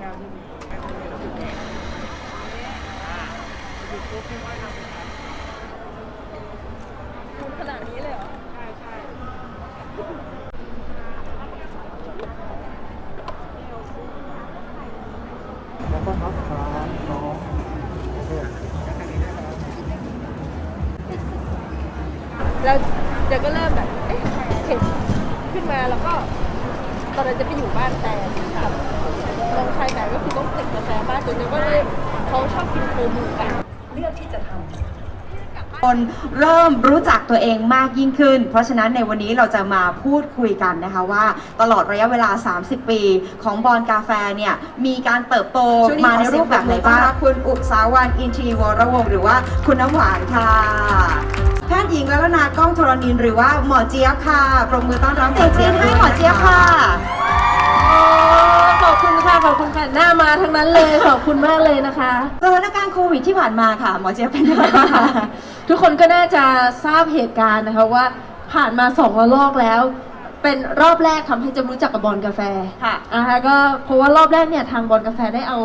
แก้วที่มีแก้วที่มีระบุแก้วอ่าหยุดปุ๊บพี่ค่อยทำเป็นครับดูขนาดนี้เลยเหรอ ใช่ใช่แล้วก็รับครับน้องเคแล้วทางนี้ได้ครับแล้วเดี๋ยวก็เริ่มแบบ เอ๊ะเห็นขึ้นมาแล้วก็ ตอนนั้นจะไปอยู่บ้านแต่ กับน้องชายแต่ก็คือต้องติดกาแฟบ้านจนเดี๋ยวก็เลยเขาชอบกินโคมูกันเลือกที่จะทำคนเริ่มรู้จักตัวเองมากยิ่งขึ้น เพราะฉะนั้นในวันนี้เราจะมาพูดคุยกันนะคะว่า ตลอดระยะเวลา 30 ปีของบอลกาแฟเนี่ยมีการเติบโตมาในรูปแบบไหนบ้างคุณอุตสาวันอินทรีวรวงศ์หรือว่าคุณน้ำหวานค่ะแพทย์หญิงและนากล้องธรณินทร์หรือว่าหมอเจี๊ยบค่ะปรบมือต้อนรับหมอเจี๊ยบให้หมอเจี๊ยบค่ะ ขอบคุณค่ะ ขอบคุณค่ะ หน้ามาทั้งนั้นเลย ขอบคุณมากเลยนะคะ สถานการณ์โควิดที่ผ่านมาค่ะหมอเจี๊ยบเป็นยังไงบ้างคะทุกคนก็น่าจะทราบเหตุการณ์นะคะว่าผ่านมาสองระลอกแล้ว เป็นรอบแรกทำให้จะรู้จักกับบอลกาแฟ ค่ะ นะคะก็เพราะว่ารอบแรกเนี่ยทางบอลกาแฟได้เอา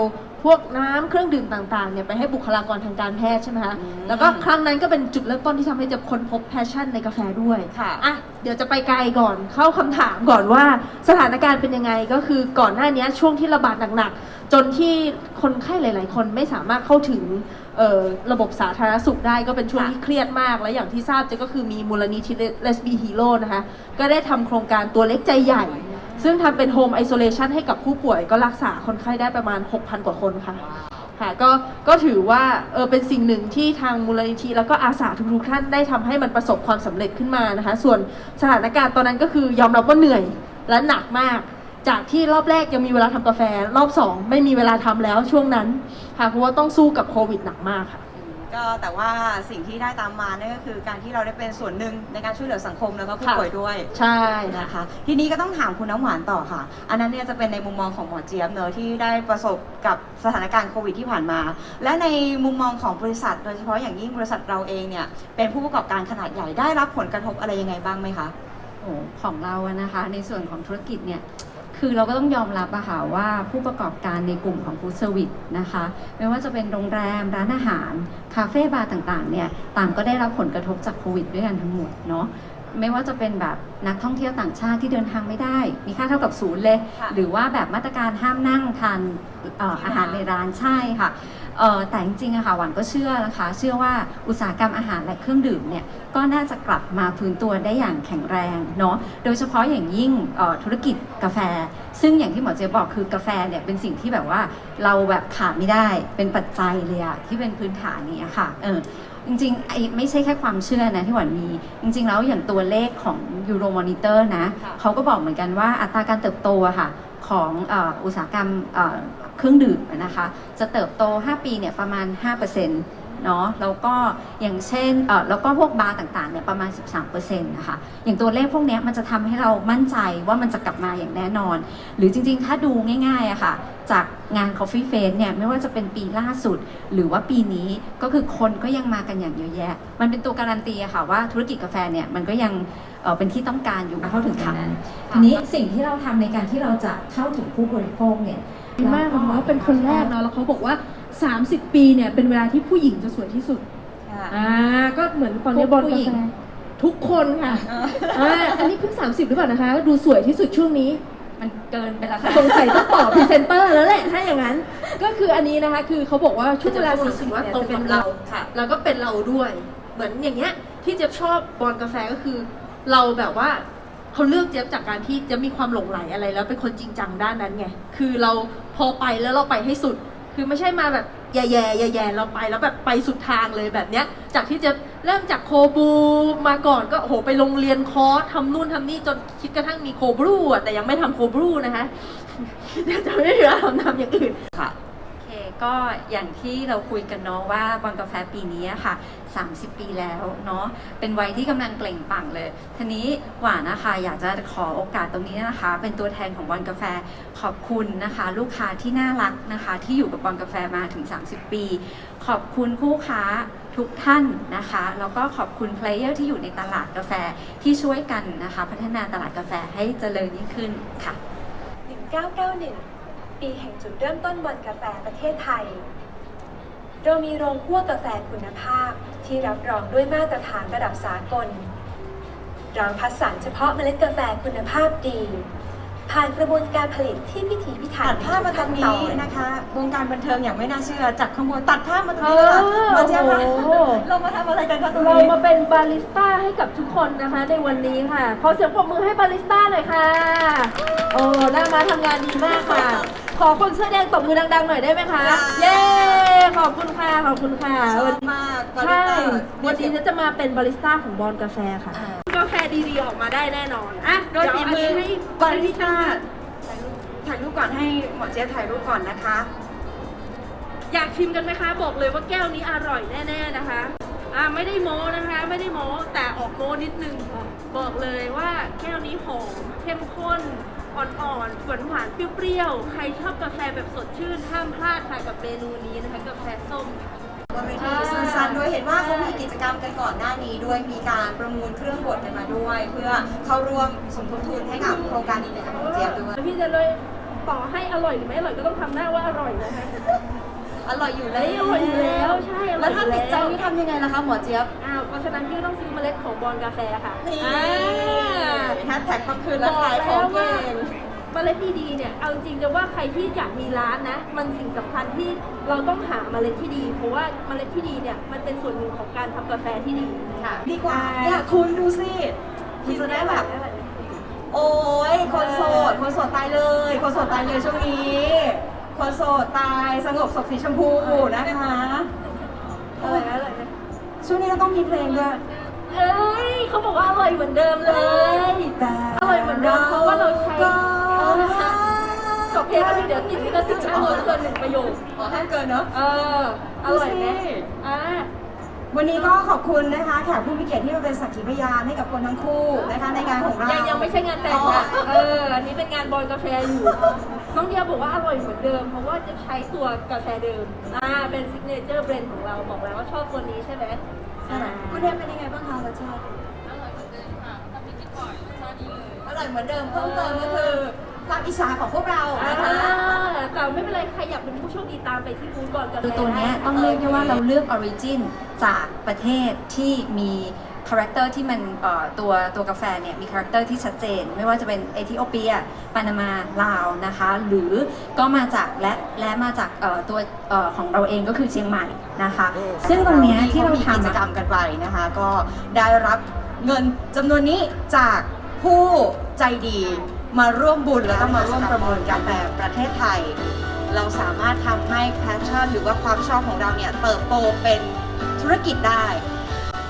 พวกน้ำเครื่องดื่มต่างๆเนี่ยไปให้บุคลากรทางการแพทย์ใช่ไหมคะ อืมแล้วก็ครั้งนั้นก็เป็นจุดเริ่มต้นที่ทำให้จะค้นพบแพชชั่นในกาแฟด้วยค่ะ อะ เดี๋ยวจะไปไกลก่อนเข้าคำถามก่อนว่าสถานการณ์เป็นยังไงก็คือก่อนหน้านี้ช่วงที่ระบาดหนักๆ จนที่คนไข้หลาย ๆ คนไม่สามารถเข้าถึงเอ่อระบบสาธารณสุขได้ก็เป็นช่วงค่ะที่เครียดมาก และอย่างที่ทราบจะก็คือมีมูลนิธิ Let's Be Hero นะคะ ก็ได้ทำโครงการตัวเล็กใจใหญ่ ซึ่งทำเป็นโฮมไอโซเลชันให้กับผู้ป่วยก็รักษาคนไข้ได้ประมาณ 6,000 กว่าคนค่ะค่ะก็ก็ถือว่าเออเป็นสิ่งหนึ่งที่ทางมูลนิธิแล้วก็อาสาทุกๆท่านได้ทำให้มันประสบความสำเร็จขึ้นมานะคะ ส่วนสถานการณ์ตอนนั้นก็คือยอมรับว่าเหนื่อยและหนักมาก จากที่รอบแรกยังมีเวลาทำกาแฟ รอบสองไม่มีเวลาทำแล้วช่วงนั้นค่ะเพราะว่าต้องสู้กับโควิดหนักมากค่ะ ก็แต่ว่าสิ่งที่ได้ตามมานั่นก็คือการที่เราได้เป็นส่วนหนึ่งในการช่วยเหลือสังคมแล้วก็ผู้ค่ะ ป่วยด้วยใช่นะคะ ทีนี้ก็ต้องถามคุณน้ำหวานต่อค่ะ อันนั้นเนี่ยจะเป็นในมุมมองของหมอเจี๊ยบเนอะที่ได้ประสบกับสถานการณ์โควิดที่ผ่านมา และในมุมมองของบริษัท โดยเฉพาะอย่างยิ่งบริษัทเราเองเนี่ยเป็นผู้ประกอบการขนาดใหญ่ได้รับผลกระทบอะไรยังไงบ้างไหมคะ โอ้ของเราอะนะคะ ในส่วนของธุรกิจเนี่ย คือเราก็ต้องยอมรับอะค่ะว่าผู้ประกอบการในกลุ่มของฟู้ดเซอร์วิสนะคะ ไม่ว่าจะเป็นโรงแรม ร้านอาหาร คาเฟ่บาร์ต่างๆเนี่ยต่างก็ได้รับผลกระทบจากโควิดด้วยกันทั้งหมดเนาะ ไม่ว่าจะเป็นแบบนักท่องเที่ยวต่างชาติที่เดินทางไม่ได้ มีค่าเท่ากับศูนย์เลย ค่ะ หรือว่าแบบมาตรการห้ามนั่งทานเอ่อที่ร้านอาหารในร้านใช่ค่ะเอ่อแต่จริงๆอะค่ะหวานก็เชื่อนะคะ เชื่อว่าอุตสาหกรรมอาหารและเครื่องดื่มเนี่ยก็น่าจะกลับมาฟื้นตัวได้อย่างแข็งแรงเนาะโดยเฉพาะอย่างยิ่งเอ่อธุรกิจกาแฟ ซึ่งอย่างที่หมอเจ๊บอกคือกาแฟเนี่ยเป็นสิ่งที่แบบว่าเราแบบขาดไม่ได้เป็นปัจจัยเลยอะที่เป็นพื้นฐานนี้อะค่ะเออ จริงๆไอ้ไม่ใช่แค่ความเชื่อนะที่หวันมี จริง ๆ แล้วอย่างตัวเลขของ Euro Monitor นะค่ะ เขาก็บอกเหมือนกันว่าอัตราการเติบโตอะค่ะของเอ่ออุตสาหกรรมเอ่อเครื่องดื่มอะนะคะ จะเติบโต 5 ปีเนี่ยประมาณ 5% เนาะแล้วก็อย่างเช่นเอ่อแล้วก็พวกบาร์ต่างๆเนี่ยประมาณ 13%นะคะอย่างตัวเลขพวกเนี้ยมันจะทำให้เรามั่นใจว่ามันจะกลับมาอย่างแน่นอน หรือจริงๆ ถ้าดูง่ายๆอะค่ะจากงาน Coffee Face เนี่ยไม่ว่าจะเป็นปีล่าสุด หรือว่าปีนี้ก็คือคนก็ยังมากันอย่างเยอะแยะ มันเป็นตัวการันตีอะค่ะว่าธุรกิจกาแฟเนี่ยมันก็ยังเอ่อเป็นที่ต้องการอยู่เข้าถึงทางนั้นทีนี้สิ่งที่เราทำในการที่เราจะเข้าถึงผู้บริโภคเนี่ยดีมากเพราะว่าเป็นคนแรกเนาะแล้วเขาบอกว่า 30 ปีเนี่ยเป็นเวลาที่ผู้หญิงจะสวยที่สุดอ่าก็เหมือนตอนนี้บอลผู้กาหญิงแฟทุกคนค่ะอ่าอันนี้เพิ่ง 30 หรือเปล่านะคะ ดูสวยที่สุดช่วงนี้ มันเกินไปแล้วค่ะสงสัยต้องต่อพรีเซนเตอร์แล้วแหละถ้าอย่างนั้น ก็คืออันนี้นะคะ คือเขาบอกว่าช่วงเวลารู้สึกว่าตรงกับเราค่ะ แล้วก็เป็นเราด้วย เหมือนอย่างเงี้ยที่เจี๊ยบชอบบอลกาแฟก็คือ เราแบบว่าเขาเลือกเจี๊ยบจากการที่เจะมีความหลงไหลอะไรแล้วเป็นคนจริงจังด้านนั้นไง คือเราพอไปแล้วเราไปให้สุด คือไม่ใช่มาแบบแย่ๆแย่ๆเราไปแล้วแบบไปสุดทางเลยแบบเนี้ย จากที่จะเริ่มจากโคบูมาก่อนก็โอ้โหไปโรงเรียนคอร์สทำนู่นทำนี่จนคิดกระทั่งมีโคบรูอะแต่ยังไม่ทำโคบรูนะคะเดี๋ยวจะไม่เหลือทำทำอย่างอื่นค่ะ ก็อย่างที่เราคุยกันเนาะว่าบอลกาแฟปีนี้อะค่ะ 30 ปีแล้วเนาะเป็นวัยที่กำลังเปล่งปลั่งเลยทีนี้หวานนะคะอยากจะขอโอกาสตรงนี้นะคะ เป็นตัวแทนของบอลกาแฟขอบคุณนะคะ ลูกค้าที่น่ารักนะคะ ที่อยู่กับบอลกาแฟมาถึง 30 ปี ขอบคุณคู่ค้าทุกท่านนะคะแล้วก็ขอบคุณเพลเยอร์ที่อยู่ในตลาดกาแฟที่ช่วยกันนะคะ พัฒนาตลาดกาแฟให้เจริญยิ่งขึ้นค่ะ1991 ปีแห่งจุดเริ่มต้นบอลกาแฟประเทศไทย เรามีโรงคั่วกาแฟคุณภาพที่รับรองด้วยมาตรฐานระดับสากล เราคัดสรรเฉพาะเมล็ดกาแฟคุณภาพดี ผ่านกระบวนการผลิตที่พิถีพิถัตันดภาพมาตรงในทุกขั้นี้ตอนะคะ วงการบันเทิงอย่างไม่น่าเชื่อจากข้างบนตัดภาพมาตรงนี้เลยค่ะเออมาเจ้าค่ะโอ้โห เรามาทำอะไรกันคะตรงเรานี้มาเป็นบาริสต้าให้กับทุกคนนะคะในวันนี้ค่ะ ขอเสียงปรบมือให้บาริสต้าหน่อยค่ะ โอ้หน้ามาทำงานดีมากค่ะ ขอคนเสื้อแดงตบมือดังๆหน่อยได้ไหมคะได้เย้ ขอบคุณค่ะ ขอบคุณค่ะชอวันบมากบาริใช่สต้าวันนี้จะมาเป็นบาริสต้าของบอลกาแฟค่ะ อ่ากาแฟดีๆออกมาได้แน่นอน อะโดยฝีมือเดี๋วนี้บาริสต้าถ่ายรูปก่อนให้หมอเจ๊ยบถ่ายรูปก่อนนะคะ อยากชิมกันไหมคะ บอกเลยว่าแก้วนี้อร่อยแน่ ๆนะคะ อ่าไม่ได้โม้นะคะ ไม่ได้โม้แต่ออกโม้นิดนึง บอกเลยว่าแก้วนี้หอมเข้มข้น อ่อนๆหวานหวานๆเปรี้ยวๆ ใครชอบกาแฟแบบสดชื่น ห้ามพลาดค่ะกับเมนูนี้นะคะกาแฟส้ม บนเวทีซูซันด้วยเห็นว่าเขามีกิจกรรมกันก่อนหน้านี้ด้วยมีการประมูลเครื่องบดกันมาด้วย เพื่อเข้าร่วมสมทบทุนให้กับโครงการดีๆของหมอเจี๊ยบด้วย พี่จะเลยต่อให้อร่อยหรือไม่อร่อยก็ต้องทำหน้าว่าอร่อยนะคะ อร่อยอยู่เอ้แล้วยอร่อยอยู่แล้วใช่อร่แล้อวยอยู่ถ้าติดใจแล้วนี่ทำยังไงล่ะคะหมอเจี๊ยบอ้าวเพ ราะฉะนั้นพี่ก็ต้องซื้อเมล็ดของบอลกาแฟค่ะนี่อ่าแฮชแท็กมาคืนแล้วขายของเก่ง เมล็ดดีๆเนี่ย เอาจริงๆจะว่าใครที่อยากมีร้านนะ มันสิ่งสำคัญที่เราต้องหาเมล็ดที่ดี เพราะว่าเมล็ดที่ดีเนี่ยมันเป็นส่วนหนึ่งของการทำกาแฟที่ดีค่ะ ดีกว่าเนี่ยคุณดูสิคุณจะได้แบบ โอ้ยคนโสด คนโสดตายเลย คนโสดตายเลยช่วงนี้ คนโสดตายสงบศพสีชมพูนะคะ ช่วงนี้เราต้องมีเพลงด้วย เอ้ยเขาบอกว่าอร่อยเหมือนเดิมเลยอร่อยเหมือนเดิมเพราะว่าเราใช้ก็จบเพลงแล้วเดี๋ยวติดลิขสิทธิ์ห้ามเกินหนึ่งประโยค ขอห้ามเกินเนาะ เออ อร่อยไหมดูสิอ่า วันนี้ก็ขอบคุณนะคะแขกผู้มีเกียรติที่มาเป็นสักขีพยานให้กับคนทั้งคู่นะคะในงานของเรายัยังยังไม่ใช่งานแต่งนะเออ อันนี้เป็นงานบอลกาแฟอยู่ น้องเดียบอกว่าอร่อยเหมือนเดิม เพราะว่าจะใช้ตัวกาแฟเดิม อ่า เป็นซิกเนเจอร์เบรนด์ของเรา บอกแล้วว่าชอบตัวนี้ใช่ไหมอ่าคุณเทพเป็นยังไงบ้างคะรสชาติอร่อยเหมือนเดิมค่ะอร่อยเหมือนเดิมเพิ่มเติมก็คือความอิจฉาของพวกเราอ่านะคะแต่ไม่เป็นไรใครอยากเป็นผู้โชคดีตามไปที่บูธบอลกาแฟคือตัวเนี้ยได้ต้องเรียกได้ว่าเราเลือกออริจินจากประเทศที่มี คาแรคเตอร์ที่มันเอ่อตัวตัวกาแฟเนี่ยมีคาแรคเตอร์ที่ชัดเจน ไม่ว่าจะเป็นเอธิโอเปียปานามาลาวนะคะหรือก็มาจากและและมาจากเอ่อตัวเอ่อของเราเองก็คือเชียงใหม่นะคะ ซึ่งตรงเนี้ยที่เรามีกิจทำกรอะรมกันไปนะคะ ก็ได้รับเงินจำนวนนี้จากผู้ใจดีมาร่วมบุญแล้วก็มาร่วมประมูลกันแบบประเทศไทย เราสามารถทำให้แพชชั่นหรือว่าความชอบของเราเนี่ยเติบโตเป็นธุรกิจได้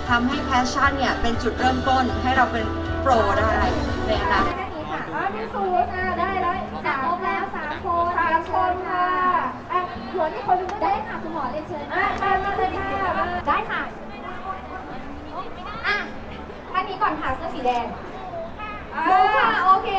ทำให้แพชชั่นเนี่ยเป็นจุดเริ่มต้นให้เราเป็นโปรได้ในอนาคตอ่าพี่สูนอ่าได้ได้สามแล้วสามคนสามคนค่ะอะหัวนี่คนหนึงก็ได้ได้ค่ะคุณหมอเรียนเชิญอะมามาเลยค่ะมาได้ค่ะอะท่านนี้ก่อนค่ะเสื้อสีแดงอ่าดูค่ะโอเค